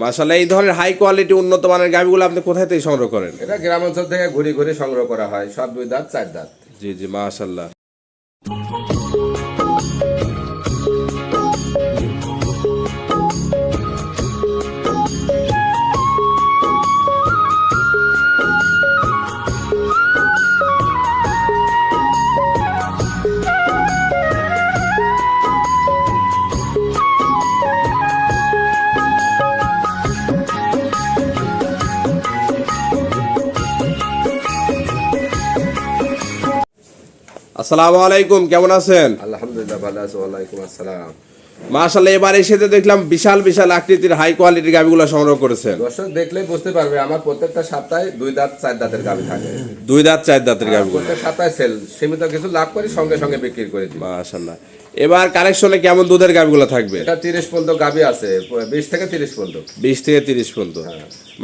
মাশাল্লাহ এই ধরনের হাই কোয়ালিটি উন্নত মানের গাভিগুলো আপনি কোথায় থেকে সংগ্রহ করেন? এটা গ্রামাঞ্চল থেকে ঘুরে ঘুরে সংগ্রহ করা হয়। সব দুই দাঁত চার দাঁত। জি জি মাশাল্লাহ আসসালামু আলাইকুম কেমন আছেন? আলহামদুলিল্লাহ ভালো আছো ওয়ালাইকুম আসসালাম। মাশাল্লাহ এবার এসে দেখলাম বিশাল বিশাল আকৃতির হাই কোয়ালিটির গাভিগুলো সংগ্রহ করেছেন। দর্শক দেখলেই বুঝতে পারবে আমার প্রত্যেকটা সপ্তাহে দুই দাঁত চার দাঁতের গাভি থাকে। দুই দাঁত চার দাঁতের গাভিগুলো প্রত্যেক সপ্তাহে সেল সীমিত কিছু লাভ করি সঙ্গে সঙ্গে বিক্রি করে দিই। মাশাল্লাহ এবার কালেকশনে কেমন দুধের গাভিগুলো থাকবে? এটা তিরিশ পর্যন্ত গাভি আছে বিশ থেকে তিরিশ পর্যন্ত। বিশ থেকে তিরিশ পর্যন্ত।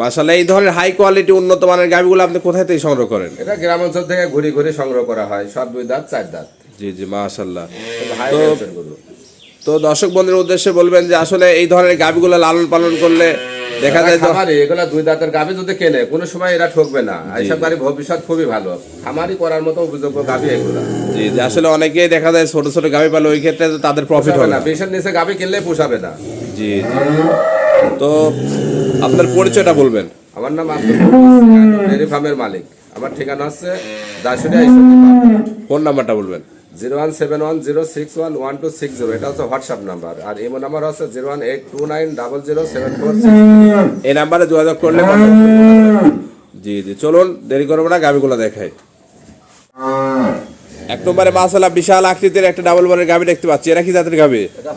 মাশাল্লাহ এই ধরনের হাই কোয়ালিটি উন্নত মানের গাভিগুলো আপনি কোথায় থেকে সংগ্রহ করেন? এটা গ্রাম অঞ্চল থেকে ঘুরে ঘুরে সংগ্রহ করা হয় সব দুই দাঁত চার দাঁত। জি জি মাশাল্লাহ হাই তো-। তো দর্শক বন্ধুর উদ্দেশ্যে বলবেন যে আসলে এই ধরনের গাভিগুলো লালন পালন করলে দেখা যায় যে- খামারি এগুলা দুই দাঁতের গাভি যদি কেনে কোনো সময় এরা ঠকবে না। এইসব গাড়ি ভবিষ্যৎ খুবই ভালো। খামারি করার মতো উপযোগ্য গাভি এগুলো। জি যে আসলে অনেকেই দেখা যায় ছোট ছোট গাভি পালে ওই ক্ষেত্রে তো তাদের প্রফিট হবে না। বিশের নিচে গাভি কিনলে পোষাবে না। জি। জি তো আপনার পরিচয়টা বলবেন। আমার নাম আব্দুল ডেরি ফার্মের মালিক। আমার ঠিকানা হচ্ছে দাসুরিয়া ফোন নাম্বারটা বলবেন। Zero one seven one zero six one one two six zero. এটা হচ্ছে হোয়াটসঅ্যাপ নাম্বার। আর ইমো নাম্বার হচ্ছে zero one eight two nine double zero seven four এই নাম্বারে যোগাযোগ করলে জি জি। চলুন দেরি করব না গাভিগুলো দেখাই। এক নম্বরে মাসালা বিশাল আকৃতির একটা ডাবল বারের গাভি দেখতে পাচ্ছি। এরা কি জাতের গাভি? এটা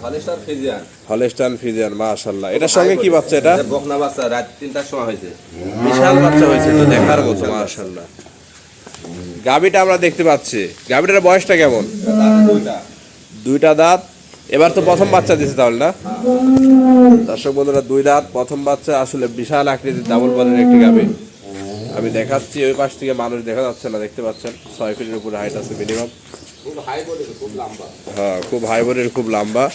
ফিজিয়ান হলস্টান ফিজিয়ান মাশাল্লাহ এটার সঙ্গে কি বাচ্চা এটা? বকনা বাচ্চা রাত তিনটার সময় হয়েছে। বিশাল বাচ্চা হয়েছে তো দেখার মতো মাশাল্লাহ গাভিটা আমরা দেখতে পাচ্ছি। গাভিটার বয়সটা কেমন? দুইটা দুইটা দাঁত। এবার তো প্রথম বাচ্চা দিছে তাহলে না? দর্শক বন্ধুরা দুই দাঁত প্রথম বাচ্চা আসলে বিশাল আকৃতির ডাবল বলের একটি গাভি। আমি দেখাচ্ছি ওই পাশ থেকে মানুষ দেখা যাচ্ছে না দেখতে পাচ্ছেন? ছয় ফিটের উপরে হাইট আছে মিনিমাম হ্যাঁ খুব হাই বোর্ডের খুব লম্বা।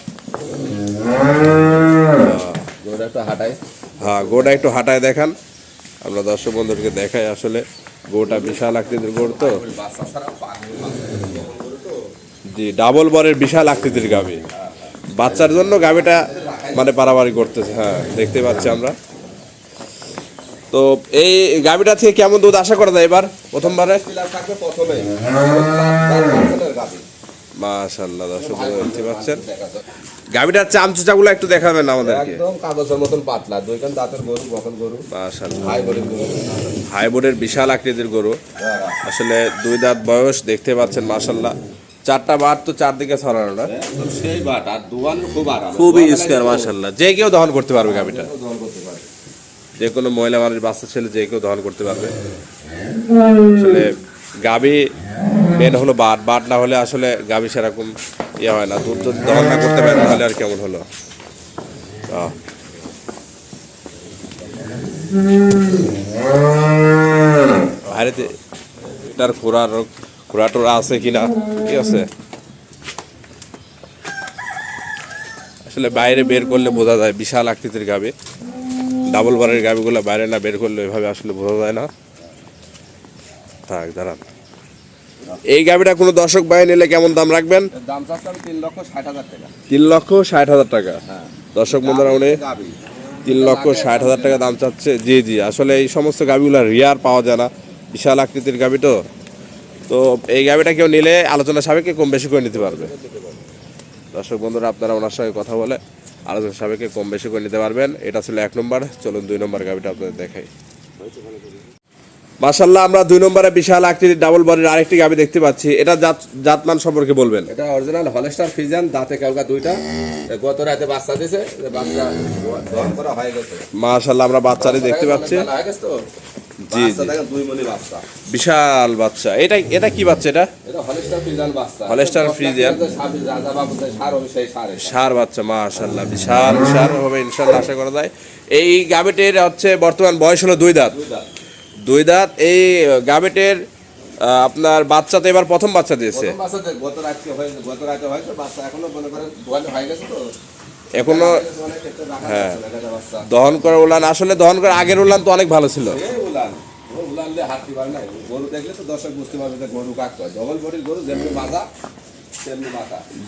গরুটা একটু হাঁটাই। হ্যাঁ গোটা একটু হাঁটায় দেখান। আমরা দর্শক বন্ধুদেরকে দেখাই আসলে। গোটা বিশাল আকৃতির গোড় তো? জি ডাবল বরের বিশাল আকৃতির গাভি বাচ্চার জন্য গাভিটা মানে পারাবারি করতেছে হ্যাঁ দেখতে পাচ্ছি আমরা। তো এই গাভিটা থেকে কেমন দুধ আশা করা যায় এবার, প্রথমবারে? মাশাল্লাহ দর্শক দেখতে পাচ্ছেন। গাভিটার চামচুচাগুলো একটু দেখাবেন আমাদেরকে। একদম কাগজের মতন পাতলা দুইখান দাঁতের গরু বকন গরু মাশাল্লাহ হাই বলে গরু। হাই বোর্ডের বিশাল আকৃতির গরু। আসলে দুই দাঁত বয়স দেখতে পাচ্ছেন মাশাল্লাহ চারটা বার তো চারদিকে ছড়ানো না? সেই বাট আর দোয়ানের খুব আরাম। খুবই স্কোয়ার মাশাল্লাহ যে কেউ দহন করতে পারবে দোয়ান করতে পারে যে কোনো মহিলা মানুষ বাচ্চা ছেলে যে কেউ দহন করতে পারবে। আসলে গাবি মেন হলো বাট বাট না হলে আসলে গাবি সেরকম ইয়ে হয় না। দুধ যদি দহন না করতে পারে তাহলে আর কেমন হলো। বাইরেতে এটার খোরার খোরা টোরা আছে কিনা ঠিক আছে? আসলে বাইরে বের করলে বোঝা যায়, বিশাল আকৃতির গাবি ডাবল বারের গাবিগুলো বাইরে না বের করলে এভাবে আসলে বোঝা যায় না। থাক, দাঁড়ান। এই গাবিটা কোনো দর্শক ভাই নিলে কেমন দাম রাখবেন? দাম চাচ্ছে আমি তিন লক্ষ ষাট হাজার টাকা। তিন লক্ষ ষাট হাজার টাকা। দর্শক বন্ধুরা উনি তিন লক্ষ ষাট হাজার টাকা দাম চাচ্ছে। জি জি। আসলে এই সমস্ত গাবিগুলো রিয়ার পাওয়া যায় না। বিশাল আকৃতির গাবি তো। তো এই গাবিটা কেউ নিলে আলোচনা সাপেক্ষে কম বেশি করে নিতে পারবে। দর্শক বন্ধুরা আপনারা ওনার সঙ্গে কথা বলে আলোচনা সাপেক্ষে কম বেশি করে নিতে পারবেন। এটা ছিল এক নম্বর। চলুন দুই নম্বর গাবিটা আপনাদের দেখাই। মাসাল্লাহ আমরা দুই নম্বরে বিশাল আকৃতির ডাবল বডির আরেকটি গাবি দেখতে পাচ্ছি। এটা জাত জাতমান সম্পর্কে বলবেন। এটা অরিজিনাল হলস্টার ফিজিয়ান দাঁতে কালকা দুইটা। গত রাতে বাচ্চা যে বাচ্চা দহন করা হয়ে গেছে। মাশাল্লাহ আমরা বাচ্চারই দেখতে পাচ্ছি। জি, জি। দেখেন দুই মনি বাচ্চা। বিশাল বাচ্চা। এটা এটা কি বাচ্চা এটা? এটা হলস্টার ফিজিয়ান বাচ্চা। Holstein Friesian. সার বাচ্চা মাশাল্লাহ বিশাল বিশাল হবে ইনশাল্লাহ আশা করা যায়। এই গাবিটির হচ্ছে বর্তমান বয়স হলো দুই দাঁত। দুই দাঁত। এই গাবিটির আহ, আপনার বাচ্চা তো এবার প্রথম বাচ্চা দিয়েছে। এখনও হয়ে দহন করে উলান আসলে দহন করে আগের উলান তো অনেক ভালো ছিল।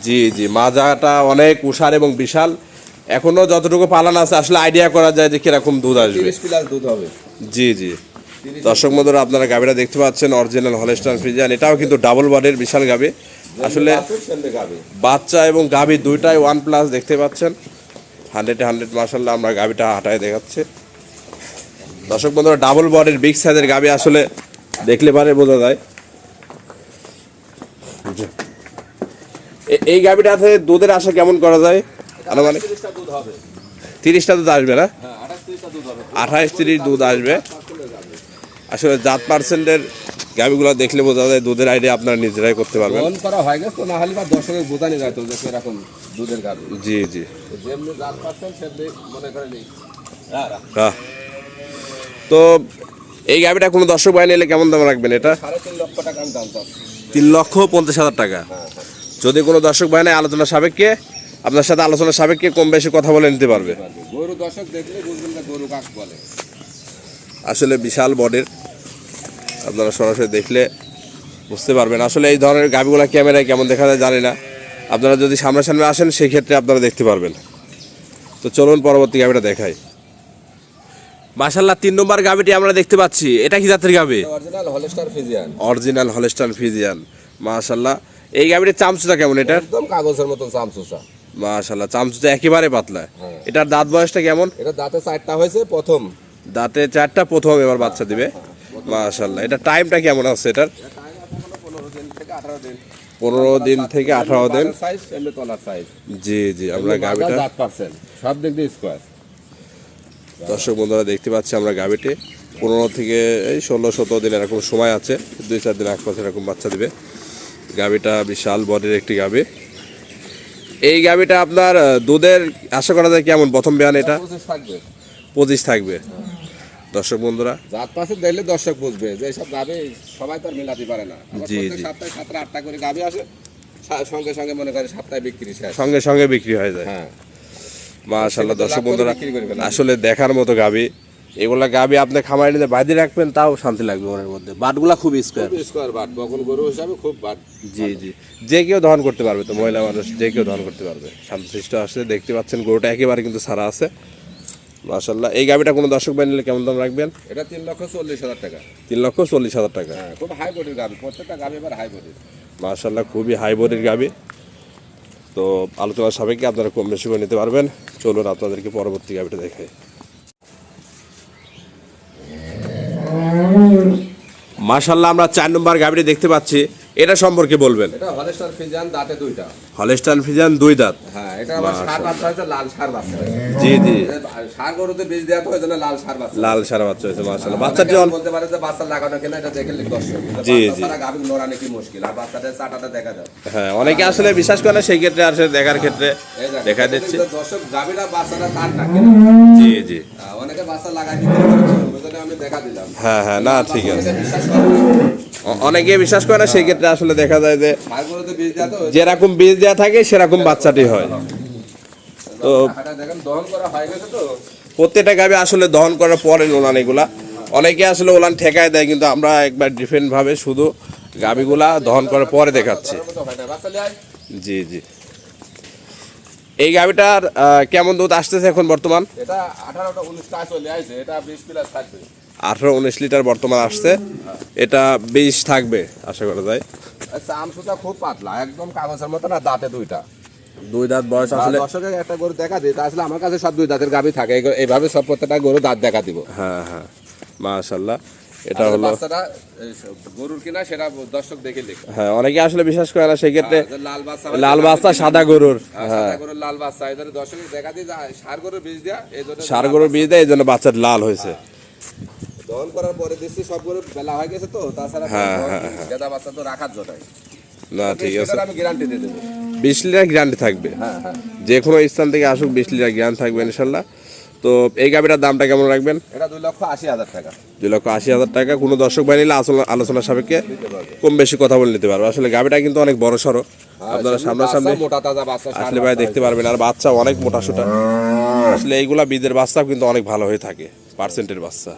জি জি মাজাটা অনেক উষার এবং বিশাল। এখনও যতটুকু পালান আছে আসলে আইডিয়া করা যায় যে কীরকম দুধ আসবে। দুধ হবে। জি জি। দর্শক বন্ধুরা আপনারা গাবিটা দেখতে পাচ্ছেন অরিজিনাল হলেস্টান ফ্রিজিয়ান এটাও কিন্তু ডাবল বডির বিশাল গাবি। আসলে গাবে বাচ্চা এবং গাভি দুইটাই ওয়ান প্লাস দেখতে পাচ্ছেন? হান্ড্রেডে হান্ড্রেড মার্শাল্লাহ আমরা গাভিটা হাঁটায় দেখাচ্ছি। দর্শক বন্ধুরা ডাবল বডির বিগ সাইজের গাভি আসলে দেখলে পারে বোঝা যায়। এই গাভিটাতে দুধের আশা কেমন করা যায়? আনুমানিক? তিরিশটা দুধ আসবে না? হ্যাঁ আঠাশ তিরিশ দুধ আসবে। আসলে জাত পার্সেন্টের গাভিগুলো দেখলে বোঝা যায় দুধের আইডিয়া আপনারা নিজেরাই করতে পারবেন। ফোন করা হয় গেছে তো না হলে বা দর্শকের বোঝানি যায় তো যে এরকম দুধের গাবে। জি জি। যেমনি জাত পাচ্ছেন সেমনি মনে করে নেই হ্যাঁ তো এই গাভিটা কোনো দর্শক বাহিনী এলে কেমন দাম রাখবেন এটা? সাড়ে তিন লক্ষ টাকা দাম তিন লক্ষ পঞ্চাশ হাজার টাকা। হ্যাঁ হ্যাঁ। যদি কোনো দর্শক বাহিনী আলোচনা সাপেক্ষে আপনার সাথে আলোচনা সাপেক্ষে কম বেশি কথা বলে নিতে পারবে। গরু দর্শক দেখলে গরু কাক বলে। আসলে বিশাল বডির আপনারা সরাসরি দেখলে বুঝতে পারবেন। আসলে এই ধরনের গাভিগুলো ক্যামেরায় কেমন দেখা যায় জানি না। আপনারা যদি সামনাসামনি আসেন সেই ক্ষেত্রে আপনারা দেখতে পারবেন। তো চলুন পরবর্তী গাভিটা দেখাই। মাশাল্লাহ তিন নম্বর গাভিটি আমরা দেখতে পাচ্ছি। এটা কি জাতের গাভি original Holstein Friesian original Friesian মাশাল্লাহ এই গাভিটির চামচুটা কেমন এটা একদম কাগজের মতন চামচুসা মাশাল্লাহ চামচুটা একেবারে পাতলা। হ্যাঁ। এটার দাঁত বয়সটা কেমন? এটা দাঁতে চারটা হয়েছে প্রথম। দাঁতে চারটা প্রথম এবার বাচ্চা দিবে। মাশাল্লাহ এটা টাইমটা কেমন আছে এটার? পনেরো দিন থেকে আঠারো দিন। জি জি আমরা গাভিটা সব দিক দিয়ে স্কোয়ার দর্শক বন্ধুরা দেখতে পাচ্ছি আমরা গাভিটি পনেরো থেকে এই ষোলো সতেরো দিন এরকম সময় আছে। দুই চার দিন এক পাশে এরকম বাচ্চা দিবে। গাভিটা বিশাল বডির একটি গাভি এই গাভিটা আপনার দুধের আশা করা যায় কেমন? প্রথম বিয়ান এটা? পঁচিশ থাকবে। দর্শক বন্ধুরা। জাত পাশে দেখলে দর্শক বুঝবে যে সব গাবে সবাই তো আর মেলাতে পারে না। জি, জি। সপ্তাহে সাতটা আটটা করে গাবে আসে সঙ্গে সঙ্গে মনে করে সপ্তাহে বিক্রি শেষ। সঙ্গে সঙ্গে বিক্রি হয়ে যায়। হ্যাঁ। মাশাল্লাহ দর্শক বন্ধুরা। আসলে দেখার মতো গাবি। এগুলা গাবি আপনি খামারে নিতে বাইরে রাখবেন তাও শান্তি লাগবে ওর মধ্যে। বাটগুলা খুব স্কোয়ার স্কোয়ার বাট বকন গরু হিসাবে খুব বাট জি জি। যে কেউ দহন করতে পারবে তো মহিলা মানুষ যে কেউ দহন করতে পারবে। শান্তশিষ্ট আসছে দেখতে পাচ্ছেন গরুটা একেবারে কিন্তু সারা আছে। মাশাল্লাহ এই গাবিটা কোনো দর্শক বাই নিলে কেমন দাম রাখবেন? এটা তিন লক্ষ চল্লিশ হাজার টাকা। তিন লক্ষ চল্লিশ হাজার টাকা। হ্যাঁ খুব হাই গাবি। প্রত্যেকটা গাবি এবার হাই মাশাল্লাহ খুবই হাই বডির গাবি। তো আলোচনার সাপেক্ষে আপনারা কম বেশি করে নিতে পারবেন। চলুন আপনাদেরকে পরবর্তী গাবিটা দেখাই। মাশাল্লাহ আমরা চার নম্বর গাবিটি দেখতে পাচ্ছি। এটা সম্পর্কে বলবেন। এটা হলেস্টার ফিজান দাঁতে দুইটা। হলেস্টান ফিজান দুই দাঁত। হ্যাঁ এটা আবার সার বাচ্চা হয়েছে লাল সার বাচ্চা জি জি। সার গরুতে বীজ দেওয়া তো ওই লাল সার বাচ্চা লাল সারা বাচ্চা হয়েছে মাশাল্লাহ অনেকে বাচ্চাটি বলতে পারে যে বাচ্চা লাগানো কিনা এটা দেখে দর্শক জি, জি। বাচ্চা ছাড়া গাভী নড়ানো মুশকিল? আর বাচ্চাটা চাটাটা দেখা যায় হ্যাঁ অনেকে আসলে বিশ্বাস করে না সেই ক্ষেত্রে আসলে দেখার ক্ষেত্রে দেখা এটা দিচ্ছে। দর্শক গাভীরা বাচ্চাটা তার না জি জি। অনেকে বাচ্চা লাগাই বিক্রি করে ওই জন্য আমি দেখা দিলাম। হ্যাঁ হ্যাঁ না ঠিক আছে। অনেকে বিশ্বাস করে না। সেই ক্ষেত্রে আসলে দেখা যায় যে সার গরুতে বীজ দেওয়া তো যেরকম বীজ দেওয়া থাকে সেরকম বাচ্চাটি হয়। তো প্রত্যেকটা গাবি আসলে দহন করার পরে ওলান এগুলা। অনেকে আসলে ওলান ঠেকায় দেয় কিন্তু আমরা একবার ডিফারেন্ট ভাবে শুধু গাবিগুলা দহন করার পরে দেখাচ্ছি। জি জি। এই গাবিটার কেমন দুধ আসতেছে এখন বর্তমান? আঠারো উনিশ লিটার বর্তমান আসছে এটা বিশ থাকবে আশা করা যায়। খুব পাতলা একদম কাগজের মতো না দাঁতে দুইটা। দুই দাঁত বয়স আসলে দর্শকের একটা গরু দেখা দিই আসলে আমার কাছে সব দুই দাঁতের গাভী থাকে। এইভাবে সব প্রত্যেকটা গরু দাঁত দেখা দিব। হ্যাঁ হ্যাঁ। মাশাল্লাহ। এটা হলো গরুর কিনা সেটা দর্শক দেখে হ্যাঁ অনেকে আসলে বিশ্বাস করে না সেই ক্ষেত্রে লাল বাচ্চা লাল বাচ্চা সাদা গরুর। হ্যাঁ সাদা গরুর লাল বাচ্চা। জন্য দর্শক দেখা সার গরুর বীজ দেয়া এই জন্য সার গরুর বীজ দেয় এই জন্য লাল হয়েছে। দহন করার পরে দিচ্ছি সব গরু বেলা হয়ে গেছে তো তাছাড়া হ্যাঁ, হ্যাঁ, গেদা বাচ্চা তো রাখার জটাই না ঠিক আছে। আমি গ্যারান্টি দিয়ে দেবো। বিশ লিটার গ্যারান্টি থাকবে। হ্যাঁ হ্যাঁ। যে কোনো স্থান থেকে আসুক বিশ লিটার গ্যারান্টি থাকবে ইনশাল্লাহ। তো এই গাবিটার দামটা কেমন রাখবেন? এটা দুই লক্ষ আশি হাজার টাকা। দুই লক্ষ আশি হাজার টাকা। কোনো দর্শক বাই নিলে আলোচনা আলোচনা সাপেক্ষে কম বেশি কথা বলে নিতে পারবে। আসলে গাবিটা কিন্তু অনেক বড় সড়ো। আপনারা সেগুলো সামনাসামনি আসলে ভাই দেখতে পারবেন। আর বাচ্চা অনেক মোটা সোটা আসলে এইগুলা বীজের বাচ্চা কিন্তু অনেক ভালো হয়ে থাকে পার্সেন্টের বাচ্চা।